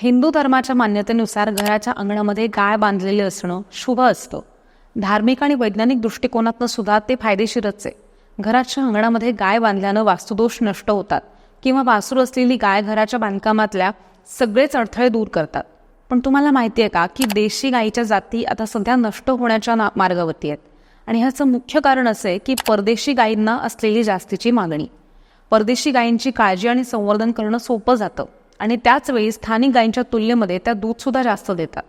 हिंदू धर्माच्या मान्यतेनुसार घराच्या अंगणामध्ये गाय बांधलेली असणं शुभ असतं. धार्मिक आणि वैज्ञानिक दृष्टिकोनातनं सुद्धा ते फायदेशीरच आहे. घराच्या अंगणामध्ये गाय बांधल्यानं वास्तुदोष नष्ट होतात किंवा वासरू असलेली गाय घराच्या बांधकामातल्या सगळेच अडथळे दूर करतात. पण तुम्हाला माहिती आहे का की देशी गायीच्या जाती आता सध्या नष्ट होण्याच्या ना मार्गावरती आहेत. आणि ह्याचं मुख्य कारण असं आहे की परदेशी गायींना असलेली जास्तीची मागणी. परदेशी गायींची काळजी आणि संवर्धन करणं सोपं जातं. आणि त्याच वेळी स्थानिक गायींच्या तुलनेमध्ये त्या दूधसुद्धा जास्त देतात.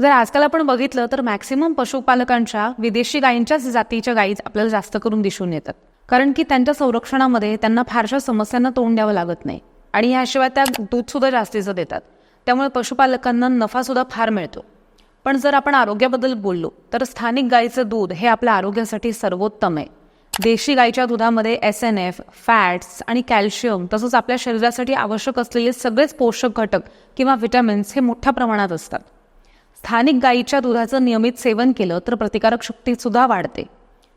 जर आजकाल आपण बघितलं तर मॅक्सिमम पशुपालकांच्या विदेशी गायींच्याच जातीच्या गायी आपल्याला जास्त करून दिसून येतात. कारण की त्यांच्या संरक्षणामध्ये त्यांना फारशा समस्यांना तोंड द्यावं लागत नाही. आणि याशिवाय त्या दूधसुद्धा जास्तीचं देतात. त्यामुळे पशुपालकांना नफासुद्धा फार मिळतो. पण जर आपण आरोग्याबद्दल बोललो तर स्थानिक गायीचं दूध हे आपल्या आरोग्यासाठी सर्वोत्तम आहे. देशी गाईच्या दुधामध्ये एस एन एफ फॅट्स आणि कॅल्शियम तसंच आपल्या शरीरासाठी आवश्यक असलेले सगळेच पोषक घटक किंवा व्हिटॅमिन्स हे मोठ्या प्रमाणात असतात. स्थानिक गाईच्या दुधाचं नियमित सेवन केलं तर प्रतिकारक शक्तीसुद्धा वाढते.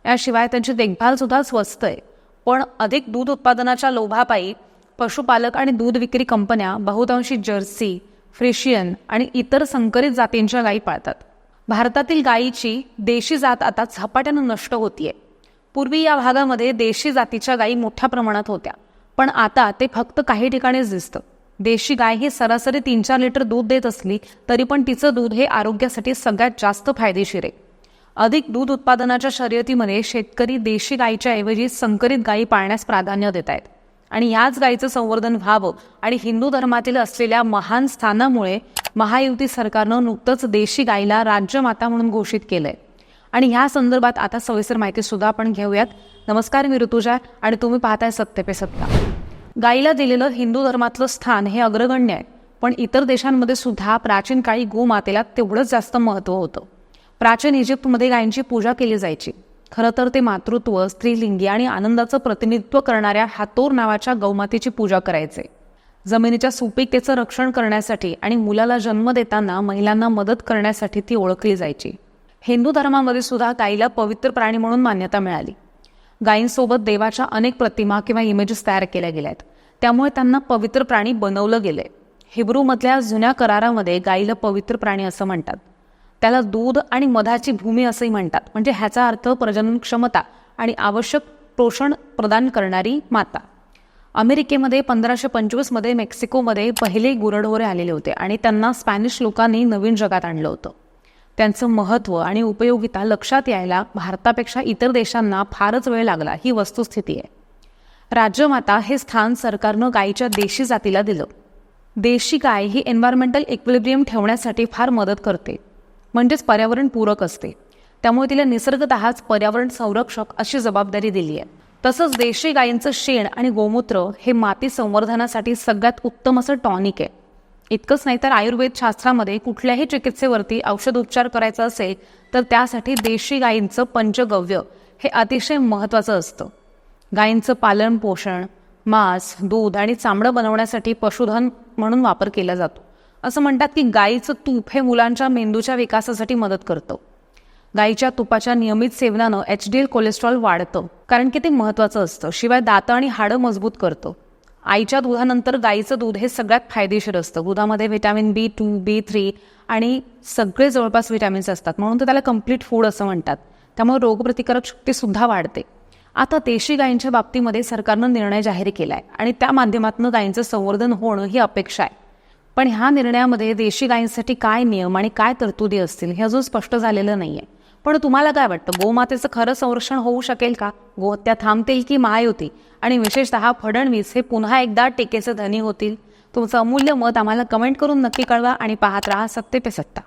याशिवाय त्यांची देखभालसुद्धा स्वस्त आहे. पण अधिक दूध उत्पादनाच्या लोभापायी पशुपालक आणि दूध विक्री कंपन्या बहुतांशी जर्सी फ्रिशियन आणि इतर संकरित जातींच्या गायी पाळतात. भारतातील गायीची देशी जात आता झपाट्यानं नष्ट होतीये. पूर्वी या भागामध्ये देशी जातीच्या गायी मोठ्या प्रमाणात होत्या. पण आता ते फक्त काही ठिकाणीच दिसतं. देशी गाय ही सरासरी तीन चार लिटर दूध देत असली तरी पण तिचं दूध हे आरोग्यासाठी सगळ्यात जास्त फायदेशीर आहे. अधिक दूध उत्पादनाच्या शर्यतीमध्ये शेतकरी देशी गायीच्या ऐवजी संकरित गायी पाळण्यास प्राधान्य देत आहेत. आणि याच गायीचं संवर्धन व्हावं आणि हिंदू धर्मातील असलेल्या महान स्थानामुळे महायुती सरकारनं नुकतंच देशी गायीला राज्यमाता म्हणून घोषित केलंय. आणि ह्या संदर्भात आता सविस्तर माहिती सुद्धा आपण घेऊयात. नमस्कार मी ऋतुजा आणि तुम्ही पाहताय सत्य पे सत्ता. गायीला दिलेलं हिंदू धर्मातलं स्थान हे अग्रगण्य आहे पण इतर देशांमध्ये सुद्धा प्राचीन काळी गोमातेला तेवढंच जास्त महत्त्व होतं. प्राचीन इजिप्तमध्ये गायींची पूजा केली जायची. खरं तर ते मातृत्व स्त्रीलिंगी आणि आनंदाचं प्रतिनिधित्व करणाऱ्या हातोर नावाच्या गौमातेची पूजा करायचे. जमिनीच्या सुपीकतेचं रक्षण करण्यासाठी आणि मुलाला जन्म देताना महिलांना मदत करण्यासाठी ती ओळखली जायची. हिंदू धर्मामध्ये सुद्धा गायीला पवित्र प्राणी म्हणून मान्यता मिळाली. गायींसोबत देवाच्या अनेक प्रतिमा किंवा इमेजेस तयार केल्या गेल्या आहेत त्यामुळे त्यांना पवित्र प्राणी बनवलं गेलंय. हिब्रूमधल्या जुन्या करारामध्ये गायीला पवित्र प्राणी असं म्हणतात. त्याला दूध आणि मधाची भूमी असंही म्हणतात. म्हणजे ह्याचा अर्थ प्रजनन क्षमता आणि आवश्यक पोषण प्रदान करणारी माता. अमेरिकेमध्ये पंधराशे पंचवीसमध्ये मेक्सिकोमध्ये पहिले गुरढोरे आलेले होते आणि त्यांना स्पॅनिश लोकांनी नवीन जगात आणलं होतं. त्यांचं महत्त्व आणि उपयोगिता लक्षात यायला भारतापेक्षा इतर देशांना फारच वेळ लागला ही वस्तुस्थिती आहे. राज्यमाता हे स्थान सरकारनं गायीच्या देशी जातीला दिलं. देशी गाय ही एन्व्हायरमेंटल इक्विलिब्रियम ठेवण्यासाठी फार मदत करते म्हणजेच पर्यावरण पूरक असते. त्यामुळे तिला निसर्गतःच पर्यावरण संरक्षक अशी जबाबदारी दिली आहे. तसंच देशी गायींचं शेण आणि गोमूत्र हे माती संवर्धनासाठी सगळ्यात उत्तम असं टॉनिक आहे. इतकंच नाही तर आयुर्वेद शास्त्रामध्ये कुठल्याही चिकित्सेवरती औषध उपचार करायचा असेल तर त्यासाठी देशी गायींचं पंचगव्य हे अतिशय महत्त्वाचं असतं. गायींचं पालन पोषण मांस दूध आणि चामडं बनवण्यासाठी पशुधन म्हणून वापर केला जातो. असं म्हणतात की गायीचं तूप हे मुलांच्या मेंदूच्या विकासासाठी मदत करतं. गायीच्या तुपाच्या नियमित सेवनानं एच डी एल कोलेस्ट्रॉल वाढतं कारण की ते महत्त्वाचं असतं. शिवाय दातं आणि हाडं मजबूत करतं. आईच्या दुधानंतर गाईचं दूध हे सगळ्यात फायदेशीर असतं. दुधामध्ये vitamin B two B three आणि सगळे जवळपास विटॅमिन्स असतात. म्हणून तर त्याला कंप्लीट फूड असं म्हणतात. त्यामुळे रोगप्रतिकारक शक्तीसुद्धा वाढते. आता देशी गायींच्या बाबतीमध्ये सरकारनं निर्णय जाहीर केला आहे आणि त्या माध्यमातून गायींचं संवर्धन होणं ही अपेक्षा आहे. पण ह्या निर्णयामध्ये देशी गायींसाठी काय नियम आणि काय तरतुदी असतील हे अजून स्पष्ट झालेलं नाही आहे पण तुम्हाला काय वाटतं? गोमातेचं खरं संरक्षण होऊ शकेल का? गोहत्या थांबतील की महायुती आणि विशेषतः फडणवीस हे पुन्हा एकदा टेकेचे धनी होतील? तुमचं अमूल्य मत आम्हाला कमेंट करून नक्की कळवा आणि पाहत राहा सत्ते पे सत्ता.